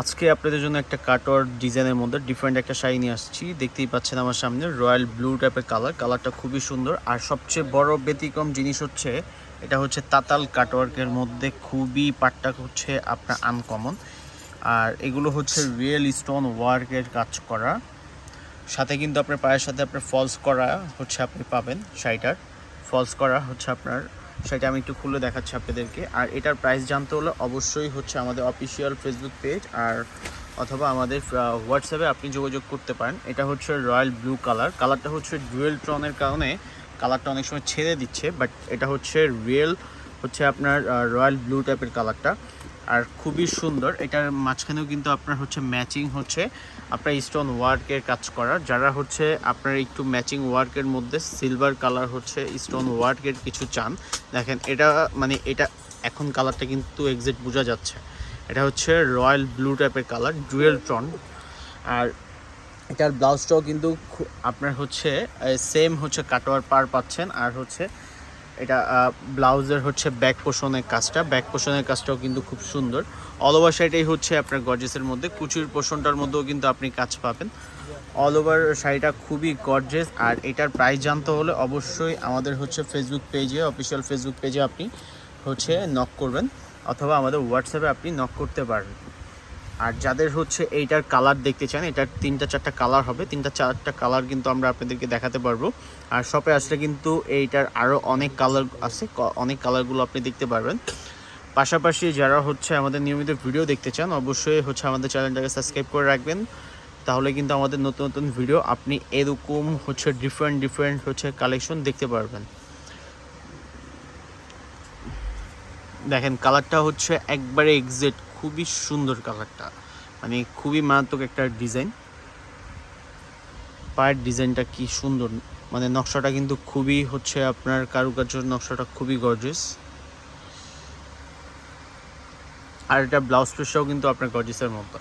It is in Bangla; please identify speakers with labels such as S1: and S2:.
S1: আজকে আপনাদের জন্য একটা কাটওয়ার ডিজাইনের মধ্যে ডিফারেন্ট একটা শাড়ি নিয়ে আসছি। দেখতেই পাচ্ছেন আমার সামনে রয়্যাল ব্লু টাইপের কালার কালারটা খুবই সুন্দর। আর সবচেয়ে বড় ব্যতিক্রম জিনিস হচ্ছে, এটা হচ্ছে তাতাল কাটওয়ার্কের মধ্যে খুবই পাটটা হচ্ছে আপনার আনকমন আর এগুলো হচ্ছে রিয়েল স্টোন ওয়ার্কের কাজ করা। সাথে কিন্তু আপনার পায়ের সাথে আপনার ফলস করা হচ্ছে আপনি পাবেন শাড়িটার। ফলস করা হচ্ছে আপনার সেটা আমি একটু খুলে দেখাচ্ছি আপনাদেরকে। আর এটার প্রাইস জানতে হলে অবশ্যই হচ্ছে আমাদের অফিসিয়াল ফেসবুক পেজ আর অথবা আমাদের হোয়াটসঅ্যাপে আপনি যোগাযোগ করতে পারেন। এটা হচ্ছে রয়্যাল ব্লু কালার কালারটা হচ্ছে ডুয়েল ট্রনের কারণে কালারটা অনেক সময় ছেড়ে দিচ্ছে বাট এটা হচ্ছে রিয়েল হচ্ছে আপনার রয়্যাল ব্লু টাইপের কালারটা আর খুবই সুন্দর। এটার মাঝখানেও কিন্তু আপনার হচ্ছে ম্যাচিং হচ্ছে আপনার স্টোন ওয়ার্কের কাজ করা। যারা হচ্ছে আপনার একটু ম্যাচিং ওয়ার্কের মধ্যে সিলভার কালার হচ্ছে স্টোন ওয়ার্কের কিছু চান, দেখেন এটা মানে এটা এখন কালারটা কিন্তু এক্সাক্ট বোঝা যাচ্ছে। এটা হচ্ছে রয়্যাল ব্লু টাইপের কালার ডুয়েল টন আর এটার ব্লাউজটাও কিন্তু আপনার হচ্ছে সেম হচ্ছে কাটোয়ার পার পাচ্ছেন। আর হচ্ছে এটা ব্লাউজের হচ্ছে ব্যাক পোষণের কাজটা। ব্যাক পোষণের কাজটাও কিন্তু খুব সুন্দর। অল ওভার শাড়িটাই হচ্ছে আপনার গর্জেসের মধ্যে। কুচির পোষণটার মধ্যেও কিন্তু আপনি কাজ পাবেন। অল ওভার শাড়িটা খুবই গর্জেস আর এটার প্রাইস জানতে হলে অবশ্যই আমাদের হচ্ছে ফেসবুক পেজে অফিসিয়াল ফেসবুক পেজে আপনি হচ্ছে নক করবেন। অথবা আমাদের হোয়াটসঅ্যাপে আপনি নক করতে পারেন আর যাদের হচ্ছে এইটার কালার দেখতে চান, এটার তিনটা চারটা কালার হবে, তিনটা চারটা কালার কিন্তু আমরা আপনাদেরকে দেখাতে পারব। আর শপে আসলে কিন্তু এইটার আরও অনেক কালার আছে অনেক কালারগুলো আপনি দেখতে পারবেন। পাশাপাশি যারা হচ্ছে আমাদের নিয়মিত ভিডিও দেখতে চান, অবশ্যই হচ্ছে আমাদের চ্যানেলটাকে সাবস্ক্রাইব করে রাখবেন। তাহলে কিন্তু আমাদের নতুন নতুন ভিডিও আপনি এরকম হচ্ছে ডিফারেন্ট ডিফারেন্ট হচ্ছে কালেকশন দেখতে পারবেন। দেখেন কালারটা হচ্ছে একবারে এক্সাক্ট খুবই সুন্দর কালারটা। মানে খুবই মারাত্মক একটা ডিজাইন। পায়ের ডিজাইনটা কি সুন্দর। মানে নকশাটা কিন্তু খুবই হচ্ছে আপনার কারুকার্যের নকশাটা খুবই গর্জেস আর এটা ব্লাউজ পিসটাও কিন্তু আপনার গর্জেসের মতো।